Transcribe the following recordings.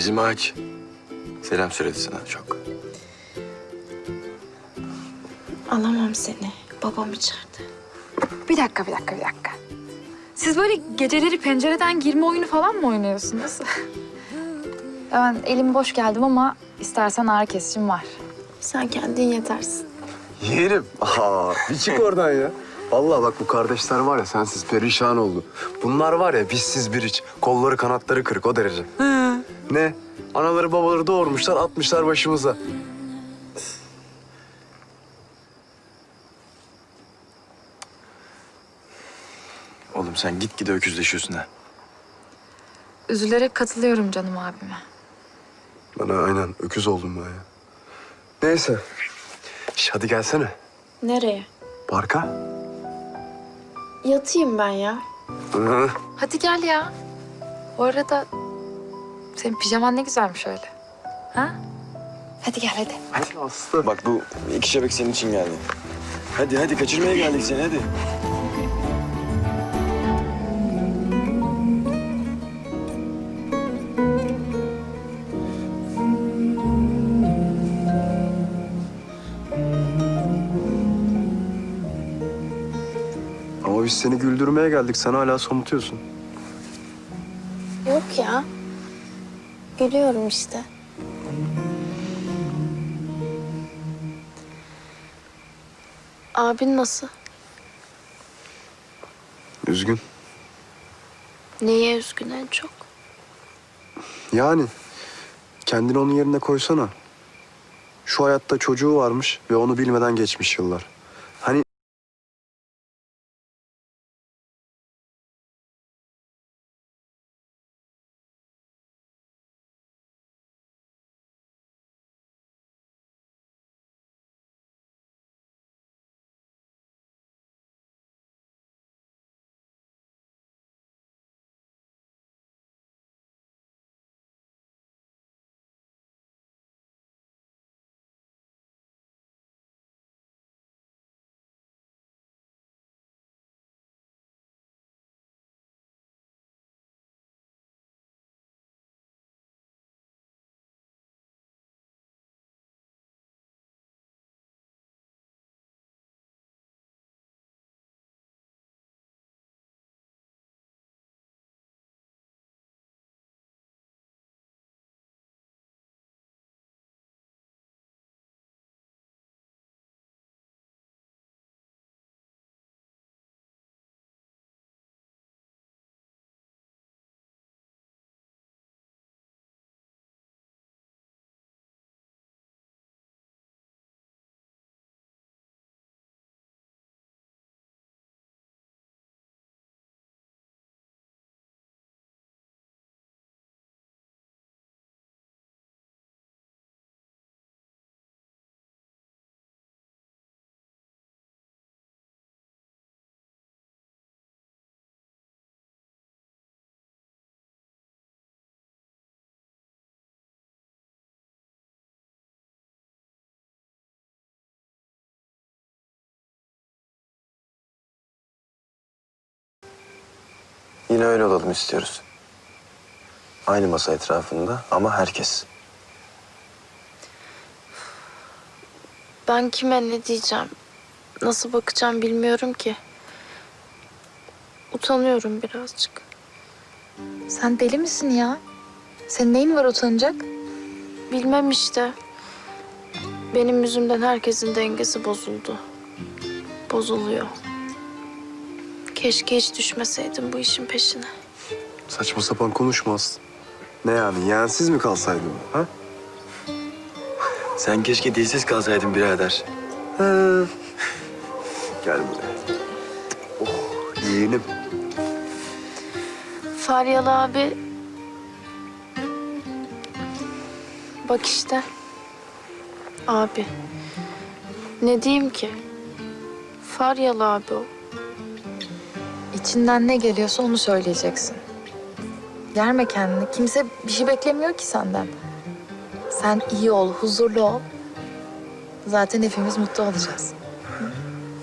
Bizim ağaç. Selam söyledi sana çok. Alamam seni. Babam içeride. Bir dakika, bir dakika, bir dakika. Siz böyle geceleri pencereden girme oyunu falan mı oynuyorsunuz? ben elim boş geldim ama istersen ağrı kesicim var. Sen kendin yetersin. Yeğenim. Aa, bir çık oradan ya. Vallahi bak bu kardeşler var ya sensiz perişan oldu. Bunlar var ya bizsiz bir iç. Kolları kanatları kırık o derece. Ne? Anaları babaları doğurmuşlar atmışlar başımıza. Oğlum sen git gide öküzleşiyorsun ha. Üzülerek katılıyorum canım abime. Bana aynen öküz oldum ben ya. Neyse. Şş, hadi gelsene. Nereye? Parka. Yatayım ben ya. Hı. Hadi gel ya. Bu arada senin pijaman ne güzelmiş öyle. Ha? Hadi gel hadi. Hadi Aslı. Bak bu iki şebek senin için geldi. Hadi hadi kaçırmaya geldik seni hadi. Ama biz seni güldürmeye geldik. Sen hala somutuyorsun. Yok ya. Gülüyorum işte. Abin nasıl? Üzgün. Neye üzgün en çok? Yani kendini onun yerine koysana. Şu hayatta çocuğu varmış ve onu bilmeden geçmiş yıllar. Yine öyle olalım istiyoruz. Aynı masa etrafında ama herkes. Ben kime ne diyeceğim? Nasıl bakacağım bilmiyorum ki. Utanıyorum birazcık. Sen deli misin ya? Senin neyin var utanacak? Bilmem işte. Benim yüzümden herkesin dengesi bozuldu. Bozuluyor. Keşke hiç düşmeseydim bu işin peşine. saçma sapan konuşma Aslı. Ne yani yeğensiz mi kalsaydı bu? Ha? Sen keşke dilsiz kalsaydın birader. Gel buraya. Oh yeğenim. Faryalı abi... Bak işte. Abi. Ne diyeyim ki? Faryalı abi o. İçinden ne geliyorsa onu söyleyeceksin. Germe kendini. Kimse bir şey beklemiyor ki senden. Sen iyi ol, huzurlu ol. Zaten hepimiz mutlu olacağız.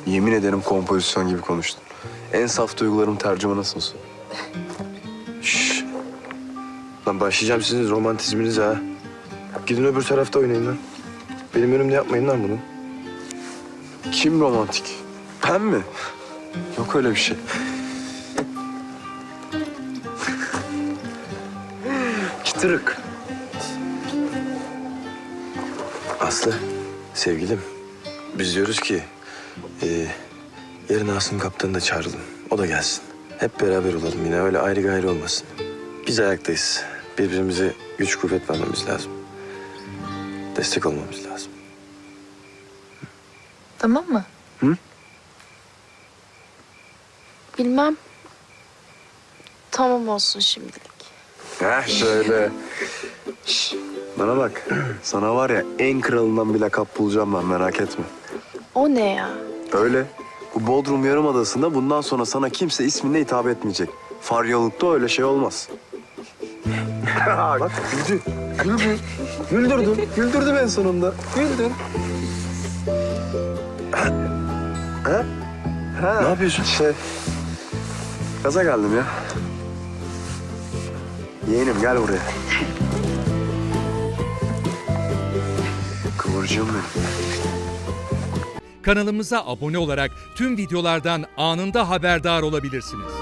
Yemin ederim kompozisyon gibi konuştun. En saf duygularım tercümanısın. Şşş. Lan başlayacağım sizin romantizminize ha. Gidin öbür tarafta oynayın lan. Benim önümde yapmayın lan bunu. Kim romantik? Ben mi? Yok öyle bir şey. Çıtırık. Aslı, sevgilim. Biz diyoruz ki... E, yarın Asım Kaptan'ı da çağıralım. O da gelsin. Hep beraber olalım yine öyle ayrı gayrı olmasın. Biz ayaktayız. Birbirimize güç kuvvet vermemiz lazım. Destek olmamız lazım. Tamam mı? Bilmem. Tamam olsun şimdilik. Heh şöyle. Şş, bana bak. Sana var ya en kralından bir lakap bulacağım ben merak etme. O ne ya? Öyle. Bu Bodrum Yarımadası'nda bundan sonra sana kimse isminle hitap etmeyecek. Faryalıkta öyle şey olmaz. Bak güldü. Güldü. Güldürdün. Güldürdü ben sonunda. Güldün. ha? Ha. Ne yapıyorsun? Şey... Gaza geldim ya. Yeğenim gel buraya. Kıvırcığım benim. Kanalımıza abone olarak tüm videolardan anında haberdar olabilirsiniz.